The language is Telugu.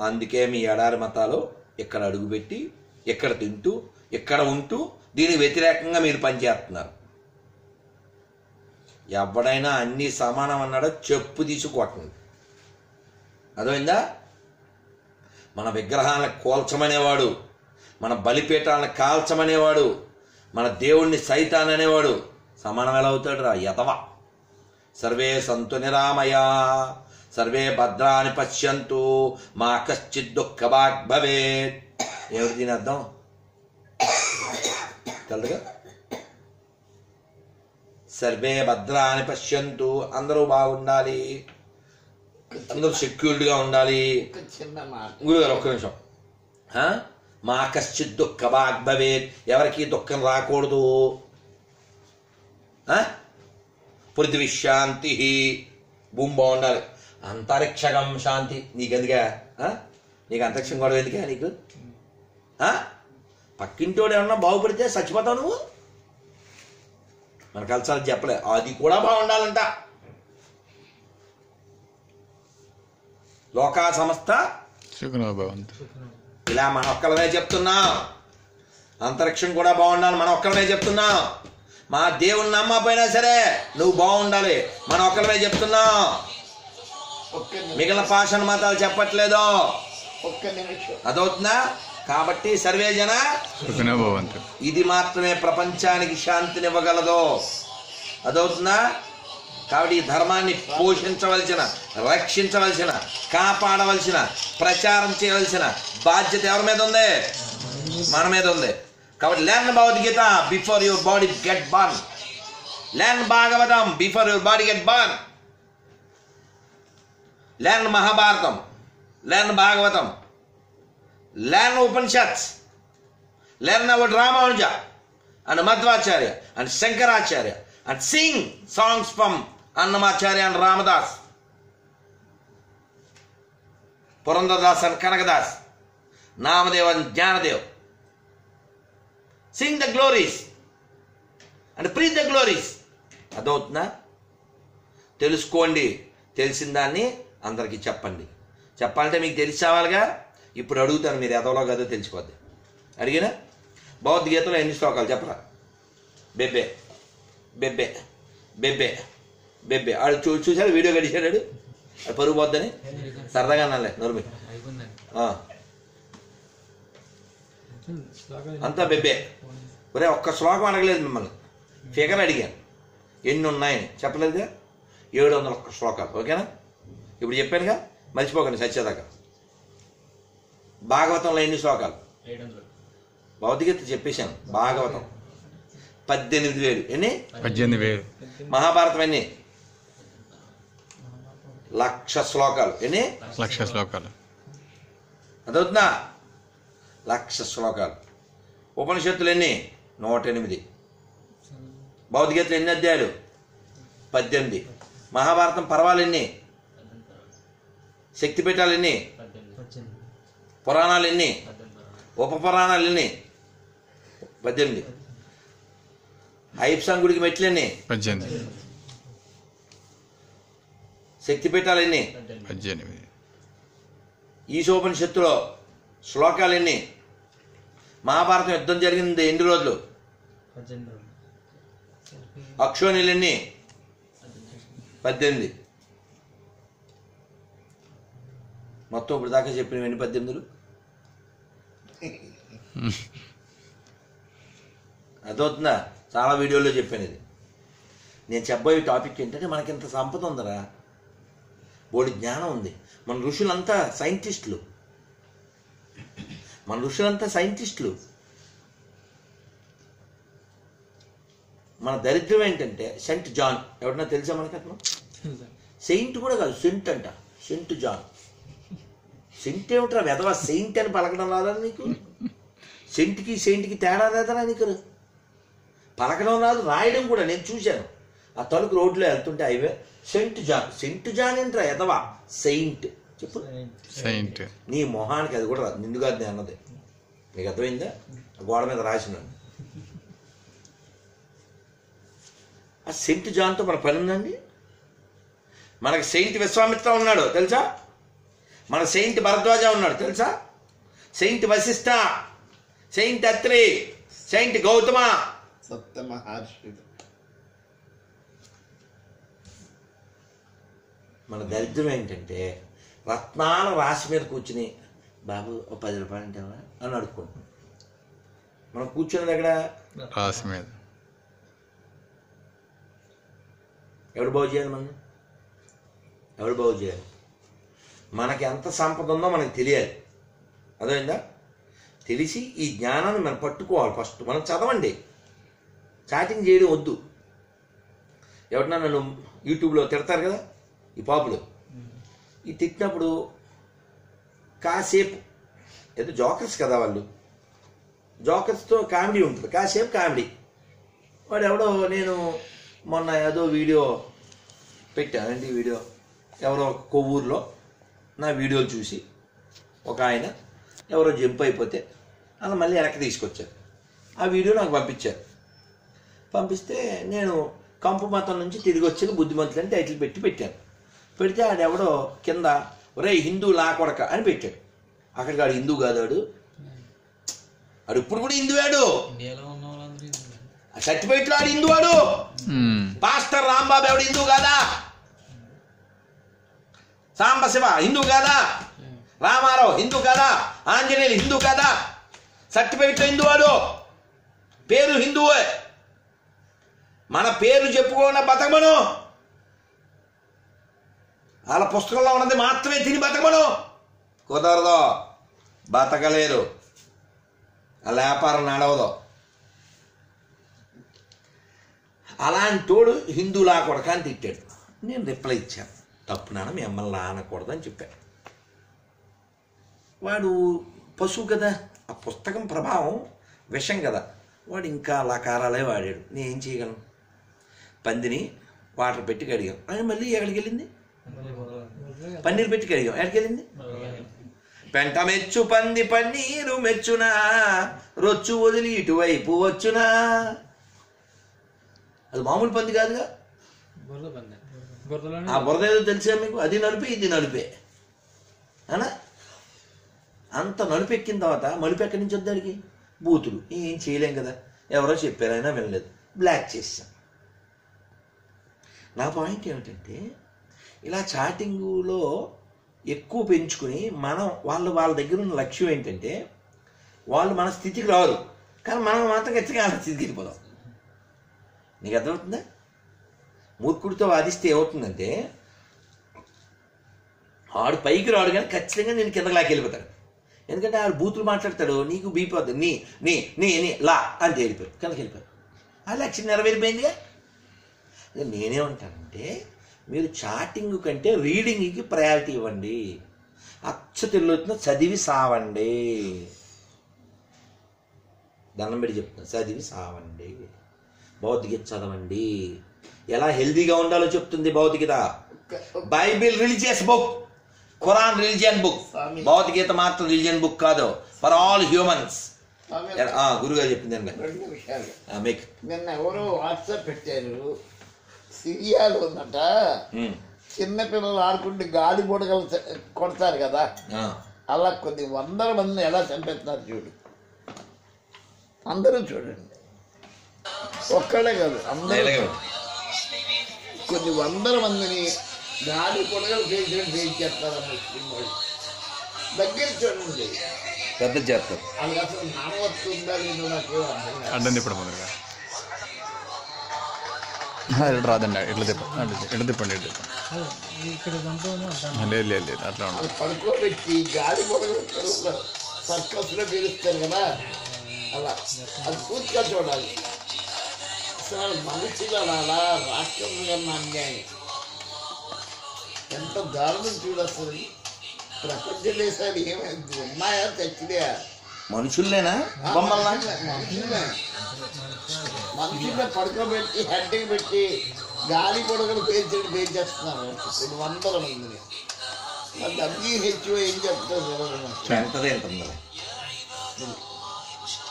అందుకే మీ ఎడారి మతాలు ఇక్కడ అడుగుపెట్టి ఇక్కడ తింటూ ఇక్కడ ఉంటూ దీనికి వ్యతిరేకంగా మీరు పనిచేస్తున్నారు. ఎవడైనా అన్ని సమానం అన్నాడో చెప్పు తీసుకోకండి అర్థమైందా? మన విగ్రహాలను కోల్చమనేవాడు మన బలిపీఠాలను కాల్చమనేవాడు మన దేవుణ్ణి సైతాన్ అనేవాడు సమానం ఎలా అవుతాడు రా యతవ సర్వే సంతు నిరామయా సర్వే భద్రాని పశ్యంతు మా కశ్చిత్ దుఃఖభాగ్ భవేత్. ఏమిటి దీని అర్థం? తెలదుగా? సర్వే భద్రాని పశ్యంతు అందరూ బాగుండాలి. అందరూ సెక్యూర్డ్గా ఉండాలి. గురుగారు ఒక్క నిమిషం? మా కశ్చిత్ దుఃఖ భాగ్ భవేత్. ఎవరికి దుఃఖం రాకూడదు? పృథివీ శాంతి. భూమి బాగుండాలి. అంతరిక్షగం శాంతి. నీకెందుగా ఆ? నీకు అంతరిక్షం గొడవ ఎందుకే నీకు? పక్కింటోడు ఏమన్నా బాగుపడితే చచ్చిపోతావు నువ్వు? మన కల్చర్ చెప్పలే. అది కూడా బాగుండాలంట. లోకా సంస్థ ఇలా మన ఒక్కలమే చెప్తున్నాం. అంతరిక్షం కూడా బాగుండాలి మన ఒక్కలమే చెప్తున్నాం. మా దేవుని నమ్మకపోయినా సరే నువ్వు బాగుండాలి. మన ఒక్కలమే చెప్తున్నాం. మిగిలిన పాషణ మతాలు చెప్పట్లేదు. ఒక్క నిమిషం. అదవుతుందా? కాబట్టి సర్వే జన సుఖనో భవంతు ఇది మాత్రమే ప్రపంచానికి శాంతినివ్వగలదు. అదవుతుందా? కాబట్టి ఈ ధర్మాన్ని పోషించవలసిన రక్షించవలసిన కాపాడవలసిన ప్రచారం చేయవలసిన బాధ్యత ఎవరి మీద ఉంది? మన మీద ఉంది. కాబట్టి learn Bhagavadgita before your body get burn learn Bhagavatam before your body get burn learn Mahabharatam learn Bhagavatam learn Upanishad learn అవడ్ Ramanuja and Madhvacharya and Shankaracharya and sing songs from Annamacharya and Ramadas Purandaradas and Kanakadas Namdev and Jnanadev sing the glories and preach the glories అదవుతుందా తెలుసుకోండి తెలిసిన దాన్ని అందరికీ చెప్పండి. చెప్పాలంటే మీకు తెలిసావాలిగా ఇప్పుడు అడుగుతాను మీరు ఎదవలో కదో తెలిసిపోద్ది అడిగినా? భగవద్గీతలో ఎన్ని శ్లోకాలు చెప్పరా? బెబ్బే. బెబ్బే. బెబ్బే. బెబ్బే. ఆడు చూ చూసాడు వీడియో గడిచాడు ఆడు? అది పరుగు పోద్దని? సరదాగా అన్నాలే నోర్మి. అంతా బెబ్బే. ఒరే ఒక్క శ్లోకం అడగలేదు మిమ్మల్ని. ఫిగర్ అడిగాను. ఎన్ని ఉన్నాయని చెప్పలేదుగా? ఏడు వందల ఒక్క శ్లోకాలు. ఓకేనా? ఇప్పుడు చెప్పానుగా మర్చిపోకండి సత్యదాకా. భాగవతంలో ఎన్ని శ్లోకాలు? భౌతికత చెప్పేశాను భాగవతం. పద్దెనిమిది వేలు. ఎన్ని? పద్దెనిమిది వేలు. మహాభారతం ఎన్ని? లక్ష శ్లోకాలు. ఎన్ని? లక్ష శ్లోకాలు. అదవుతుందా లక్ష శ్లోకాలు. ఉపనిషత్తులు ఎన్ని? నూట ఎనిమిది భౌతికతలు ఎన్ని అధ్యాయులు? పద్దెనిమిది. మహాభారతం పర్వాలు ఎన్ని? శక్తిపీఠాలు ఎన్ని? పురాణాలు ఎన్ని? ఉప పురాణాలు ఎన్ని? పద్దెనిమిది. ఐప్సాంగ్ గుడికి మెట్లు ఎన్ని? పద్దెనిమిది. శక్తిపీఠాలు ఎన్ని? పద్దెనిమిది. ఈశోపనిషత్తులో శ్లోకాలు ఎన్ని? మహాభారతం యుద్ధం జరిగింది ఎన్ని రోజులు? అక్షోణిలు ఎన్ని? పద్దెనిమిది. మొత్తం ఇప్పుడు దాకా చెప్పిన ఎన్ని? పద్దెనిమిదిలు? అదవుతుందా చాలా వీడియోలో చెప్పాను ఇది. నేను చెప్పబోయే టాపిక్ ఏంటంటే మనకింత సంపద ఉందరా. బోడి జ్ఞానం ఉంది. మన ఋషులంతా సైంటిస్టులు. మన ఋషులంతా సైంటిస్టులు. మన దరిద్రం ఏంటంటే సెంట్ జాన్. ఎవరన్నా తెలుసా మనకి అతను? సెయింట్ కూడా కాదు సెంట్ అంట. Cent John. సెంట్ ఏమిట్రా వెధవా? సెయింట్ అని పలకడం రాదా నీకు? సెంట్కి సెయింట్కి తేడా రాదరా నీకు? పలకడం రాదు రాయడం కూడా నేను చూశాను. ఆ తలుపు రోడ్లో వెళ్తుంటే highway saint John saint John ఏంట్రా ఎదవా సెయింట్. చెప్పు. సెయింట్. నీ మొహానికి అది కూడా రాదు నిండుగా నేను అన్నది. నీకు అర్థమైందా? గోడ మీద రాసినాను ఆ సెంట్ జాన్తో మన పని ఉందండి? మనకి సెయింట్ విశ్వామిత్ర ఉన్నాడు తెలుసా? మన సెయింట్ భరద్వాజ ఉన్నాడు తెలుసా? Saint Vasishtha saint Atri saint Gautama. సప్త మహర్షులు మన దరిద్రం ఏంటంటే రత్నాల రాశి మీద కూర్చుని బాబు ఓ పది రూపాయలు అంటే అని అడుక్కుంటాం. మనం కూర్చున్నది ఎక్కడ? రాసి మీద. ఎవడు బాగు చేయాలి మనం ఎవడు బాగు చేయాలి? మనకి ఎంత సంపద ఉందో మనకి తెలియాలి. అదేందా తెలిసి ఈ జ్ఞానాన్ని మనం పట్టుకోవాలి ఫస్ట్. మనం చదవండి. చాటింగ్ చేయడం వద్దు. ఎవరన్నా నన్ను యూట్యూబ్లో తిడతారు కదా? ఈ పాపులు. ఈ తిట్టినప్పుడు కాసేపు ఏదో జోకర్స్ కదా వాళ్ళు. జోకర్స్తో కామెడీ ఉంటుంది. కాసేపు కామెడీ. వాడు ఎవడో నేను మొన్న ఏదో వీడియో పెట్టాను. ఏంటి వీడియో? ఎవరో కొవ్వూరులో. నా వీడియోలు చూసి ఒక ఆయన ఎవరో జంప్ అయిపోతే అలా మళ్ళీ వెనక్కి తీసుకొచ్చారు. ఆ వీడియో నాకు పంపించారు. పంపిస్తే నేను కంపు మతం నుంచి తిరిగి వచ్చిన బుద్ధిమంతులు అని టైటిల్ పెట్టి పెట్టాను. పెడితే ఆడెవడో కింద ఒరే హిందూ లా కొడక అని పెట్టాడు. అక్కడికి ఆడు హిందూ కాదు ఆడు. ఆడు ఇప్పుడు కూడా హిందూ ఆడు. ఇండియాలో ఉన్న వాళ్ళందరూ ఇది. సర్టిఫికెట్లో ఆడు హిందూ ఆడు. మ్మ్. పాస్టర్ రాంబాబు ఎవడు హిందూ కాదా? సాంబశివ హిందూ కాదా. రామారావు హిందూ కాదా. ఆంజనేయులు హిందూ కాదా. సర్టిఫికెట్ హిందూ వాడు పేరు హిందువే. మన పేర్లు చెప్పుకోకుండా బతకమను. వాళ్ళ పుస్తకంలో ఉన్నది మాత్రమే తిని బతకమను. కుదరదు. బతకలేరు. ఆ వ్యాపారం నడవదు. అలాంటి తోడు హిందువులా కొడక అని తిట్టాడు. నేను రిప్లై ఇచ్చాను. తప్పు నాన్న మీ అమ్మల్ని అనకూడదు అని చెప్పాను వాడు పశువు కదా? ఆ పుస్తకం ప్రభావం విషం కదా. వాడు ఇంకా అలా కారాలే వాడాడు. నేను ఏం చేయగలను? పందిని వాటర్ పెట్టి కడిగాం. అని మళ్ళీ ఎక్కడికి వెళ్ళింది? పన్నీరు పెట్టి కడిగాం. ఎక్కడికి వెళ్ళింది? పెంట మెచ్చు పంది పన్నీరు మెచ్చునా రొచ్చు వదిలి ఇటువైపు వచ్చునా. అది మామూలు పంది కాదుగా? ఆ బురద ఏదో తెలిసా మీకు? అది నలిపే ఇది నలిపే. అనా అంత నలుపు ఎక్కిన తర్వాత మలుపు ఎక్కడి నుంచి వద్దాడికి బూతులు. ఏం చేయలేం కదా. ఎవరో చెప్పారైనా వినలేదు. బ్లాక్ చేసాం నా పాయింట్ ఏమిటంటే ఇలా చాటింగులో ఎక్కువ పెంచుకుని మనం వాళ్ళు వాళ్ళ దగ్గర ఉన్న లక్ష్యం ఏంటంటే వాళ్ళు మన స్థితికి రారు. కానీ మనం మాత్రం ఖచ్చితంగా వాళ్ళ స్థితికి వెళ్ళిపోదాం. నీకు అర్థమవుతుందా? మూర్ఖుడితో వాదిస్తే ఏమవుతుందంటే ఆడు పైకి రాడు కానీ ఖచ్చితంగా నేను కిందకి లాకి వెళ్ళిపోతాడు ఎందుకంటే ఆడు బూతులు మాట్లాడతాడు నీకు బీపోద్ది నీ నీ నీ నీ లా అని తేలిపోయాడు కిందకి వెళ్ళిపోయాడు. ఆ లక్ష్యం నెరవేరిపోయిందిగా. నేనేమంటానంటే మీరు చాటింగ్ కంటే రీడింగ్కి ప్రయారిటీ ఇవ్వండి. అచ్చ తెలుగుతున్న చదివి సావండి. దండం పెట్టి చెప్తున్నా చదివి సావండి. భౌతికత చదవండి. ఎలా హెల్దీగా ఉండాలో చెప్తుంది భౌతికత. Bible religious book. Quran religion book. భౌతికత మాత్రం రిలీజియన్ బుక్ కాదు. For all humans. గురుగారు చెప్పింది రెండు విషయాలు మీకు. నిన్న ఎవరో వాట్సాప్ పెట్టారు. సిరియాలో ఉందట. చిన్న పిల్లలు ఆడుకుంటే గాలి బుడగలు కొడతారు కదా. అలా కొన్ని వందల మందిని ఎలా చంపేస్తున్నారు చూడు. అందరూ చూడండి. ఒక్కడే కాదు అందరూ కొన్ని వందల మందిని గాలి బుడగలు పేల్చడం పేల్చేస్తారు ముస్లిం వాళ్ళు దగ్గర చూడండి పెద్ద చేస్తారు వాళ్ళకి అసలు నామవత్తు ఉందా లేదో నాకేం అర్థం కాదు అడ్డం తిప్పడం మొదలుగా ఇట్లా రాదండి ఇట్లా తిప్పండి ఇట్లా తిప్పండి ఇట్లా తిప్పండి అదే, ఇక్కడ పంపమని అంటాను ఆ, లేదు లేదు లేదు అట్లా ఉండదు అది పడుకోబెట్టి గాలి బుడగలు సర్కస్లో పేలుస్తారు కదా అలా అది పూర్తిగా చూడాలి అసలు మనుషులు అలా రాష్ట్రం కన్నా అన్యాయం ఎంత దారుణం చూడు అసలు. ప్రపంచ దేశాలు ఏమైంది? ఉన్నాయా? తెచ్చినాయా? మనుషుల్లేనా? బొమ్మల్లా? మనుషులే మనుషులే పడుకోబెట్టి హెడ్కి పెట్టి గాలి పొడగలు పేల్చండి పేల్చేస్తున్నారు. కొన్ని వందల మందిని. మరి డబ్ల్యూహెచ్ఓ ఏం చెప్తారు. ఎంత ఇది